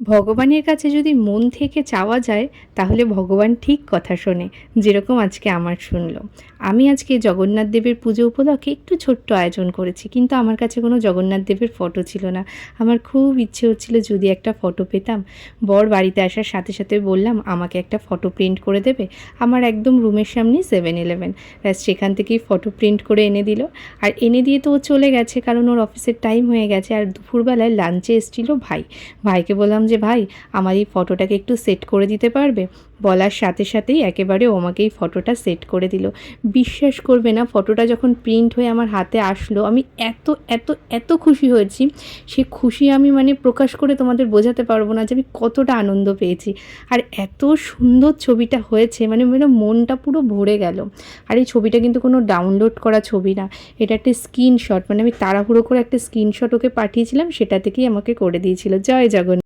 ভগবানের কাছে যদি মন থেকে চাওয়া যায়, তাহলে ভগবান ঠিক কথা শোনে, যেরকম আজকে আমার শুনলো। আমি আজকে জগন্নাথ দেবের পুজো উপলক্ষে একটু ছোট্ট আয়োজন করেছি, কিন্তু আমার কাছে কোনো জগন্নাথ দেবের ফটো ছিল না। আমার খুব ইচ্ছে হচ্ছিল যদি একটা ফটো পেতাম। বর বাড়িতে আসার সাথে সাথে বললাম, আমাকে একটা ফটো প্রিন্ট করে দেবে। আমার একদম রুমের সামনেই সেভেন ইলেভেন ব্যাস, সেখান থেকেই ফটো প্রিন্ট করে এনে দিল। আর এনে দিয়ে তো ও চলে গেছে, কারণ ওর অফিসের টাইম হয়ে গেছে। আর দুপুরবেলায় লাঞ্চে এসেছিল ভাই। ভাইকে বললাম যে ভাই, আমার এই ফটোটাকে একটু সেট করে দিতে পারবে? বলার সাথে সাথেই একেবারে ও আমাকে এই ফটোটা সেট করে দিল। বিশ্বাস করবে না, ফটোটা যখন প্রিন্ট হয়ে আমার হাতে আসলো, আমি এত এত এত খুশি হয়েছি। সে খুশি আমি মানে প্রকাশ করে তোমাদের বোঝাতে পারব না যে আমি কতটা আনন্দ পেয়েছি। আর এত সুন্দর ছবিটা হয়েছে মানে মানে মনটা পুরো ভরে গেল। আর এই ছবিটা কিন্তু কোনো ডাউনলোড করা ছবি না। এটা একটা স্ক্রিনশট মানে আমি তাড়াহুড়ো করে একটা স্ক্রিনশট ওকে পাঠিয়েছিলাম, সেটা থেকেই আমাকে করে দিয়েছিল। জয় জগন্নাথ।